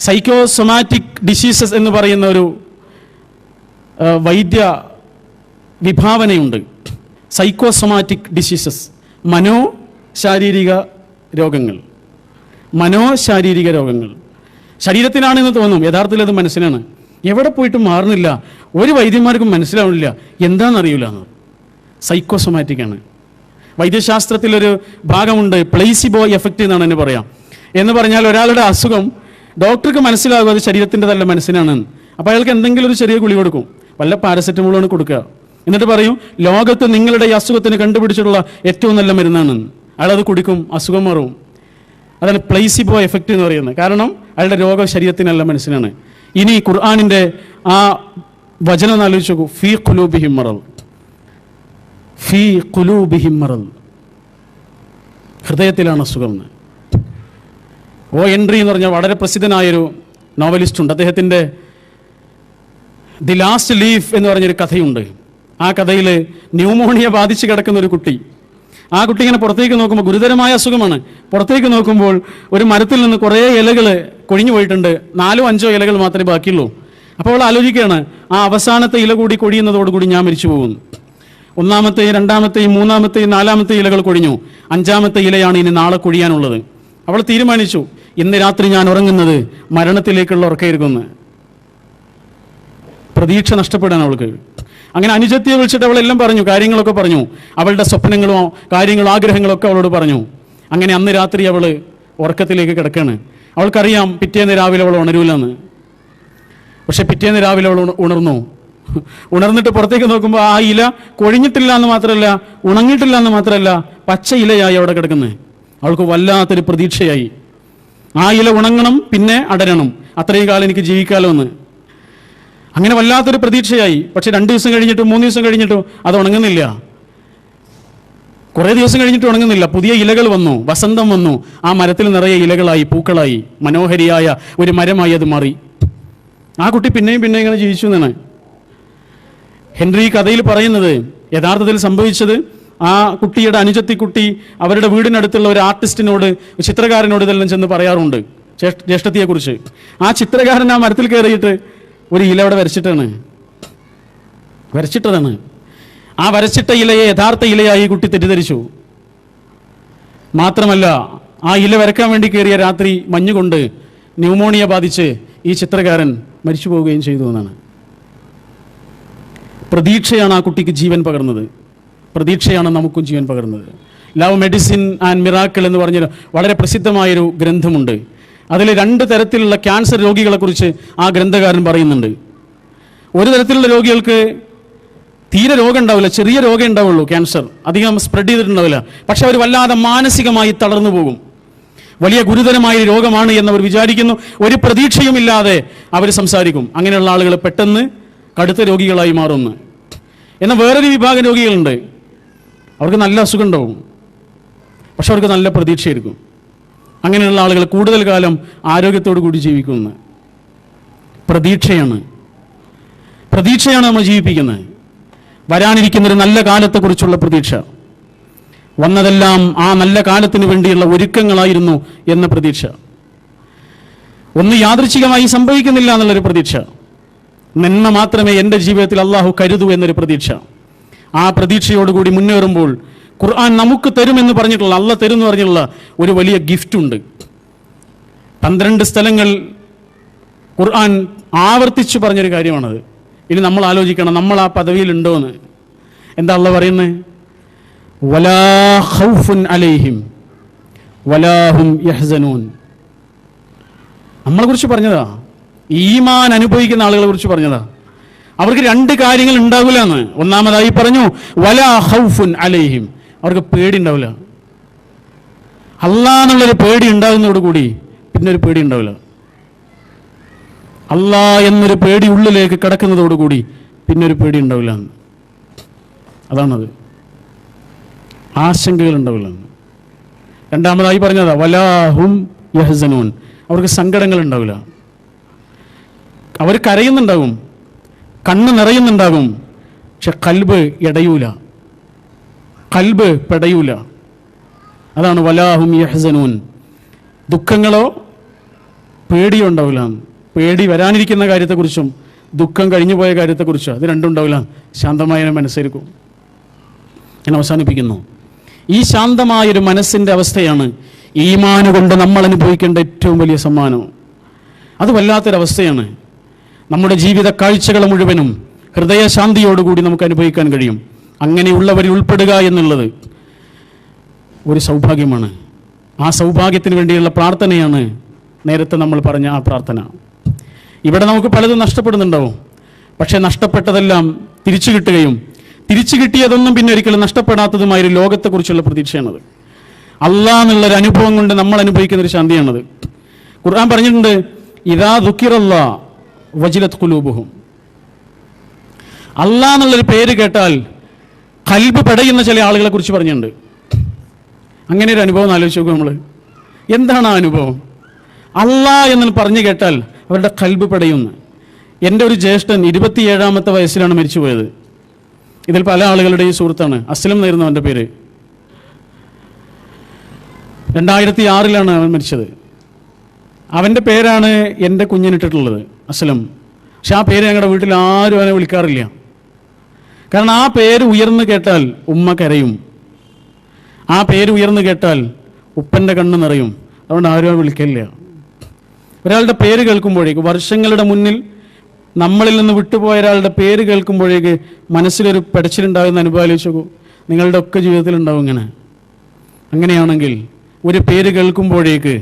Psychosomatic diseases എന്ന് പറയുന്ന ഒരു വൈദ്യ വിഭാവനയുണ്ട്. സൈക്കോസൊമാറ്റിക് ഡിസീസസ് മനോ ശാരീരിക രോഗങ്ങൾ. മനോ ശാരീരിക രോഗങ്ങൾ. ശരീരത്തിനാണെന്ന് തോന്നും യഥാർത്ഥത്തിൽ അത് മനസ്സിനാണ്. എവിടെ പോയിട്ടും മാറുന്നില്ല. ഒരു വൈദ്യന്മാർക്കും മനസ്സിലാവുന്നില്ല. എന്താണെന്നറിയില്ല എന്ന്. സൈക്കോസൊമാറ്റിക് ആണ്. വൈദ്യശാസ്ത്രത്തിലൊരു ഭാഗമുണ്ട് പ്ലേസിബോ എഫക്റ്റ് എന്നാണ് എന്നെ പറയാം. എന്ന് പറഞ്ഞാൽ ഒരാളുടെ അസുഖം ഡോക്ടർക്ക് മനസ്സിലാകും അത് ശരീരത്തിന്റെതല്ല മനസ്സിനാണ് അപ്പോൾ അയാൾക്ക് എന്തെങ്കിലും ഒരു ചെറിയ ഗുളി കൊടുക്കും. വല്ല പാരസെറ്റമോളാണ് കൊടുക്കുക. എന്നിട്ട് പറയും ലോകത്ത് നിങ്ങളുടെ ഈ അസുഖത്തിന് കണ്ടുപിടിച്ചിട്ടുള്ള ഏറ്റവും നല്ല മരുന്നാണ് അയാളത് കുടിക്കും അസുഖം മാറും. അതാണ് പ്ലേസിബോ എഫക്റ്റ് എന്ന് പറയുന്നത്. കാരണം അയാളുടെ രോഗം ശരീരത്തിനല്ല മനസ്സിനാണ്. ഇനി ഖുർആാനിന്റെ ആ വചനം ആലോചിച്ച് നോക്കൂ. ഫീ കുലൂബിഹിം മറൽ. ഫീ കുലൂബിഹിം മറൽ. ഹൃദയത്തിലാണ് അസുഖം എന്ന്. ഓ എൻട്രി എന്ന് പറഞ്ഞ വളരെ പ്രസിദ്ധനായൊരു നോവലിസ്റ്റ് ഉണ്ട് അദ്ദേഹത്തിന്റെ ദി ലാസ്റ്റ് ലീഫ് എന്ന് പറഞ്ഞൊരു കഥയുണ്ട്. ആ കഥയിൽ ന്യൂമോണിയ ബാധിച്ച് കിടക്കുന്ന ഒരു കുട്ടി. ആ കുട്ടി ഇങ്ങനെ പുറത്തേക്ക് നോക്കുമ്പോൾ ഗുരുതരമായ അസുഖമാണ്. പുറത്തേക്ക് നോക്കുമ്പോൾ ഒരു മരത്തിൽ നിന്ന് കുറേ ഇലകൾ കൊഴിഞ്ഞു പോയിട്ടുണ്ട്. നാലോ അഞ്ചോ ഇലകൾ മാത്രമേ ബാക്കിയുള്ളൂ. അപ്പോൾ അവൾ ആലോചിക്കുകയാണ് ആ അവസാനത്തെ ഇല കൂടി കൊഴിയുന്നതോടുകൂടി ഞാൻ മരിച്ചു പോകുന്നു. ഒന്നാമത്തെയും രണ്ടാമത്തെയും മൂന്നാമത്തെയും നാലാമത്തെ ഇലകൾ കൊഴിഞ്ഞു. അഞ്ചാമത്തെ ഇലയാണ് ഇനി നാളെ കൊഴിയാനുള്ളത്. അവൾ തീരുമാനിച്ചു ഇന്ന് രാത്രി ഞാൻ ഉറങ്ങുന്നത് മരണത്തിലേക്കുള്ള ഉറക്കമായിരിക്കുമെന്ന്. പ്രതീക്ഷ നഷ്ടപ്പെടാൻ അവൾക്ക്. അങ്ങനെ അനുജത്തിയെ വിളിച്ചിട്ട് അവളെല്ലാം പറഞ്ഞു കാര്യങ്ങളൊക്കെ പറഞ്ഞു. അവളുടെ സ്വപ്നങ്ങളോ കാര്യങ്ങളോ ആഗ്രഹങ്ങളൊക്കെ അവളോട് പറഞ്ഞു. അങ്ങനെ അന്ന് രാത്രി അവൾ ഉറക്കത്തിലേക്ക് കിടക്കാണ്. അവൾക്കറിയാം പിറ്റേന്ന് രാവിലെ അവൾ ഉണരൂലെന്ന്. പക്ഷെ പിറ്റേന്ന് രാവിലെ അവൾ ഉണർന്നു. ഉണർന്നിട്ട് പുറത്തേക്ക് നോക്കുമ്പോൾ ആ ഇല കൊഴിഞ്ഞിട്ടില്ല എന്ന് മാത്രമല്ല ഉണങ്ങിയിട്ടില്ല എന്ന് മാത്രമല്ല പച്ച ഇലയായി അവിടെ കിടക്കുന്നത് അവൾക്ക് വല്ലാത്തൊരു പ്രതീക്ഷയായി. ആ ഇല ഉണങ്ങണം പിന്നെ അടരണം. അത്രയും കാലം എനിക്ക് ജീവിക്കാലോ എന്ന്. അങ്ങനെ വല്ലാത്തൊരു പ്രതീക്ഷയായി. പക്ഷെ രണ്ട് ദിവസം കഴിഞ്ഞിട്ടും മൂന്ന് ദിവസം കഴിഞ്ഞിട്ടും അത് ഉണങ്ങുന്നില്ല. കുറേ ദിവസം കഴിഞ്ഞിട്ട് ഉണങ്ങുന്നില്ല. പുതിയ ഇലകൾ വന്നു വസന്തം വന്നു. ആ മരത്തിൽ നിറയെ ഇലകളായി പൂക്കളായി. മനോഹരിയായ ഒരു മരമായി അത് മാറി. ആ കുട്ടി പിന്നെയും പിന്നെയും ഇങ്ങനെ ജീവിച്ചു എന്നാണ്. ഹെൻറി കഥയിൽ പറയുന്നത് യഥാർത്ഥത്തിൽ സംഭവിച്ചത് ആ കുട്ടിയുടെ അനുജത്തി കുട്ടി അവരുടെ വീടിനടുത്തുള്ള ഒരു ആർട്ടിസ്റ്റിനോട് ചിത്രകാരനോട് ഇതെല്ലാം ചെന്ന് പറയാറുണ്ട് ജ്യേഷ്ഠ- ജ്യേഷ്ഠത്തിയെക്കുറിച്ച്. ആ ചിത്രകാരൻ ആ മരത്തിൽ കയറിയിട്ട് ഒരു ഇല അവിടെ വരച്ചിട്ടാണ്. വരച്ചിട്ടതാണ്. ആ വരച്ചിട്ട ഇലയെ യഥാർത്ഥ ഇലയായി കുട്ടി തെറ്റിദ്ധരിച്ചു. മാത്രമല്ല ആ ഇല വരക്കാൻ വേണ്ടി കയറിയ രാത്രി മഞ്ഞുകൊണ്ട് ന്യൂമോണിയ ബാധിച്ച് ഈ ചിത്രകാരൻ മരിച്ചു പോവുകയും ചെയ്തു എന്നാണ്. പ്രതീക്ഷയാണ് ആ കുട്ടിക്ക് ജീവൻ പകർന്നത്. പ്രതീക്ഷയാണ് നമുക്കും ജീവൻ പകർന്നത്. ലവ് മെഡിസിൻ ആൻഡ് മിറാക്കിൾ എന്ന് പറഞ്ഞൊരു വളരെ പ്രസിദ്ധമായൊരു ഗ്രന്ഥമുണ്ട്. അതിൽ രണ്ട് തരത്തിലുള്ള ക്യാൻസർ രോഗികളെക്കുറിച്ച് ആ ഗ്രന്ഥകാരൻ പറയുന്നുണ്ട്. ഒരു തരത്തിലുള്ള രോഗികൾക്ക് തീരെ രോഗം ഉണ്ടാവില്ല ചെറിയ രോഗം ഉണ്ടാവുള്ളൂ ക്യാൻസർ അധികം സ്പ്രെഡ് ചെയ്തിട്ടുണ്ടാവില്ല. പക്ഷെ അവർ വല്ലാതെ മാനസികമായി തളർന്നു പോകും. വലിയ ഗുരുതരമായ രോഗമാണ് എന്നവർ വിചാരിക്കുന്നു. ഒരു പ്രതീക്ഷയുമില്ലാതെ അവർ സംസാരിക്കും. അങ്ങനെയുള്ള ആളുകൾ പെട്ടെന്ന് കടുത്ത രോഗികളായി മാറുന്നു. എന്നാൽ വേറൊരു വിഭാഗം രോഗികളുണ്ട്. അവർക്ക് നല്ല അസുഖം ഉണ്ടാവും പക്ഷെ അവർക്ക് നല്ല പ്രതീക്ഷയായിരിക്കും. അങ്ങനെയുള്ള ആളുകൾ കൂടുതൽ കാലം ആരോഗ്യത്തോടു കൂടി ജീവിക്കുന്നു. പ്രതീക്ഷയാണ്. പ്രതീക്ഷയാണ് നമ്മൾ ജീവിപ്പിക്കുന്നത്. വരാനിരിക്കുന്ന ഒരു നല്ല കാലത്തെക്കുറിച്ചുള്ള പ്രതീക്ഷ. വന്നതെല്ലാം ആ നല്ല കാലത്തിന് വേണ്ടിയുള്ള ഒരുക്കങ്ങളായിരുന്നു എന്ന പ്രതീക്ഷ. ഒന്ന് യാദൃച്ഛികമായി സംഭവിക്കുന്നില്ല എന്നുള്ളൊരു പ്രതീക്ഷ. നന്മ മാത്രമേ എന്റെ ജീവിതത്തിൽ അള്ളാഹു കരുതൂ എന്നൊരു പ്രതീക്ഷ. ആ പ്രതീക്ഷയോടുകൂടി മുന്നേറുമ്പോൾ ഖുർആൻ നമുക്ക് തരുമെന്ന് പറഞ്ഞിട്ടുള്ള അല്ല തരും എന്ന് പറഞ്ഞിട്ടുള്ള ഒരു വലിയ ഗിഫ്റ്റ് ഉണ്ട്. പന്ത്രണ്ട് സ്ഥലങ്ങൾ ഖുർആൻ ആവർത്തിച്ചു പറഞ്ഞൊരു കാര്യമാണത്. ഇനി നമ്മൾ ആലോചിക്കണം നമ്മൾ ആ പദവിയിലുണ്ടോ എന്ന് എന്താ അള്ള പറയുന്നത് വലാ ഖൗഫുൻ അലൈഹിം വലാഹും യഹ്സനൂൻ. നമ്മളെ കുറിച്ച് പറഞ്ഞതാ. ഈമാൻ അനുഭവിക്കുന്ന ആളുകളെ കുറിച്ച് പറഞ്ഞതാ. അവർക്ക് രണ്ട് കാര്യങ്ങൾ ഉണ്ടാവില്ല എന്ന് ഒന്നാമതായി പറഞ്ഞു വല ഹൗഫുൻ അലൈഹിം. അവർക്ക് പേടി ഉണ്ടാവില്ല. അള്ളാന്നുള്ളൊരു പേടി ഉണ്ടാകുന്നതോടുകൂടി പിന്നെ ഒരു പേടി ഉണ്ടാവില്ല. അള്ളാ എന്നൊരു പേടി ഉള്ളിലേക്ക് കിടക്കുന്നതോടുകൂടി പിന്നെ ഒരു പേടി ഉണ്ടാവില്ല. എന്ന് അതാണത്. ആശങ്കകൾ ഉണ്ടാവില്ല. എന്ന് രണ്ടാമതായി പറഞ്ഞതാ വലാഹും യഹസനൂൻ. അവർക്ക് സങ്കടങ്ങൾ ഉണ്ടാവില്ല. അവർ കരയുന്നുണ്ടാകും കണ്ണ് നിറയുന്നുണ്ടാകും. പക്ഷെ കൽബ് ഇടയൂല. കൽബ് പെടയൂല. അതാണ് വലാഹും യഹ്സനൂൻ. ദുഃഖങ്ങളോ പേടിയോ ഉണ്ടാവില്ല. പേടി വരാനിരിക്കുന്ന കാര്യത്തെക്കുറിച്ചും ദുഃഖം കഴിഞ്ഞു പോയ കാര്യത്തെക്കുറിച്ചും അത് രണ്ടും ഉണ്ടാവില്ല. ശാന്തമായ മനസ്സായിരിക്കും. ഞാൻ അവസാനിപ്പിക്കുന്നു. ഈ ശാന്തമായൊരു മനസ്സിന്റെ അവസ്ഥയാണ് ഈമാന് കൊണ്ട് നമ്മൾ അനുഭവിക്കേണ്ട ഏറ്റവും വലിയ സമ്മാനം. അത് വല്ലാത്തൊരവസ്ഥയാണ്. നമ്മുടെ ജീവിത കാഴ്ചകൾ മുഴുവനും ഹൃദയശാന്തിയോടുകൂടി നമുക്ക് അനുഭവിക്കാൻ കഴിയും. അങ്ങനെയുള്ളവരിൽ ഉൾപ്പെടുക എന്നുള്ളത് ഒരു സൗഭാഗ്യമാണ്. ആ സൗഭാഗ്യത്തിന് വേണ്ടിയുള്ള പ്രാർത്ഥനയാണ് നേരത്തെ നമ്മൾ പറഞ്ഞ ആ പ്രാർത്ഥന. ഇവിടെ നമുക്ക് പലതും നഷ്ടപ്പെടുന്നുണ്ടാവും. പക്ഷേ നഷ്ടപ്പെട്ടതെല്ലാം തിരിച്ചു കിട്ടുകയും തിരിച്ചു കിട്ടിയതൊന്നും പിന്നെ ഒരിക്കലും നഷ്ടപ്പെടാത്തതുമായ ഒരു ലോകത്തെക്കുറിച്ചുള്ള പ്രതീക്ഷയാണത്. അള്ളാ എന്നുള്ളൊരു അനുഭവം കൊണ്ട് നമ്മൾ അനുഭവിക്കുന്ന ഒരു ശാന്തിയാണത്. ഖുർആൻ പറഞ്ഞിട്ടുണ്ട് ഇതാ ദുഃഖിറല്ല വജിലത് കുലൂബുഹും അള്ളാ എന്നുള്ളൊരു പേര് കേട്ടാൽ കൽബ് പെടയുന്ന ചില ആളുകളെ കുറിച്ച് പറഞ്ഞിട്ടുണ്ട്. അങ്ങനെ ഒരു അനുഭവം ആലോചിച്ച് നോക്കും നമ്മൾ എന്താണ് ആ അനുഭവം? അള്ളാ എന്ന് പറഞ്ഞു കേട്ടാൽ അവരുടെ കൽബ് പെടയുന്നു. എന്റെ ഒരു ജ്യേഷ്ഠൻ ഇരുപത്തിയേഴാമത്തെ വയസ്സിലാണ് മരിച്ചുപോയത്. ഇതിൽ പല ആളുകളുടെയും സുഹൃത്താണ്. അസ്ലം എന്നായിരുന്നു അവന്റെ പേര്. രണ്ടായിരത്തി ആറിലാണ് അവൻ മരിച്ചത്. അവന്റെ പേരാണ് എന്റെ കുഞ്ഞിനിട്ടിട്ടുള്ളത് അസ്ലം പക്ഷെ ആ പേര് ഞങ്ങളുടെ വീട്ടിൽ ആരും അവനെ വിളിക്കാറില്ല. കാരണം ആ പേര് ഉയർന്നു കേട്ടാൽ ഉമ്മ കരയും. ആ പേര് ഉയർന്നു കേട്ടാൽ ഉപ്പന്റെ കണ്ണ് നിറയും. അതുകൊണ്ട് ആരും വിളിക്കില്ല ഒരാളുടെ പേര് കേൾക്കുമ്പോഴേക്ക് വർഷങ്ങളുടെ മുന്നിൽ നമ്മളിൽ നിന്ന് വിട്ടുപോയ ഒരാളുടെ പേര് കേൾക്കുമ്പോഴേക്ക് മനസ്സിലൊരു പെടച്ചിലുണ്ടാകുന്ന അനുഭവിച്ചു നിങ്ങളുടെ ഒക്കെ ജീവിതത്തിൽ ഉണ്ടാവും ഇങ്ങനെ. അങ്ങനെയാണെങ്കിൽ ഒരു പേര് കേൾക്കുമ്പോഴേക്ക്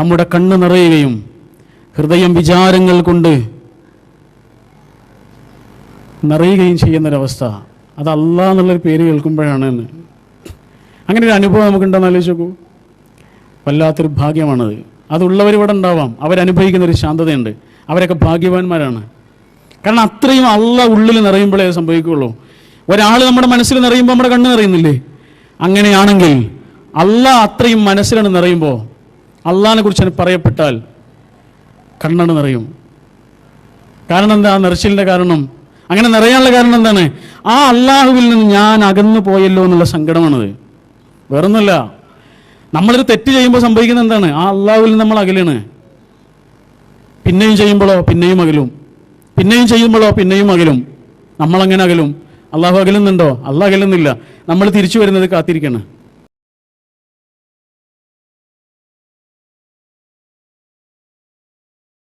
നമ്മുടെ കണ്ണ് നിറയുകയും ഹൃദയം വിചാരങ്ങൾ കൊണ്ട് നിറയുകയും ചെയ്യുന്നൊരവസ്ഥ. അത് അല്ല എന്നുള്ളൊരു പേര് കേൾക്കുമ്പോഴാണ് എന്ന്. അങ്ങനെ ഒരു അനുഭവം നമുക്കുണ്ടെന്ന് ആലോചിച്ച് നോക്കൂ. വല്ലാത്തൊരു ഭാഗ്യമാണത്. അതുള്ളവർ ഇവിടെ ഉണ്ടാവാം. അവരനുഭവിക്കുന്ന ഒരു ശാന്തതയുണ്ട്. അവരൊക്കെ ഭാഗ്യവാന്മാരാണ്. കാരണം അത്രയും അല്ല ഉള്ളിൽ നിറയുമ്പോഴേ അത് സംഭവിക്കുകയുള്ളൂ. ഒരാൾ നമ്മുടെ മനസ്സിൽ നിറയുമ്പോൾ നമ്മുടെ കണ്ണ് നിറയുന്നില്ലേ? അങ്ങനെയാണെങ്കിൽ അല്ല അത്രയും മനസ്സിലാണ് നിറയുമ്പോൾ അള്ളാഹിനെ കുറിച്ച് പറയപ്പെട്ടാൽ കണ്ണാണ് നിറയും. കാരണം എന്താ? നിറച്ചിലിന്റെ കാരണം. അങ്ങനെ നിറയാനുള്ള കാരണം എന്താണ്? ആ അള്ളാഹുവിൽ നിന്ന് ഞാൻ അകന്നു പോയല്ലോ എന്നുള്ള സങ്കടമാണത്. വേറൊന്നുമല്ല. നമ്മളൊരു തെറ്റ് ചെയ്യുമ്പോൾ സംഭവിക്കുന്നത് എന്താണ്? ആ അള്ളാഹുവിൽ നിന്ന് നമ്മൾ അകലാണ്. പിന്നെയും ചെയ്യുമ്പോഴോ പിന്നെയും അകലും. പിന്നെയും ചെയ്യുമ്പോഴോ പിന്നെയും അകലും. നമ്മളങ്ങനെ അകലും. അള്ളാഹു അകലുന്നുണ്ടോ? അള്ളാഹ് അകലുന്നില്ല. നമ്മൾ തിരിച്ചു വരുന്നത് കാത്തിരിക്കണം.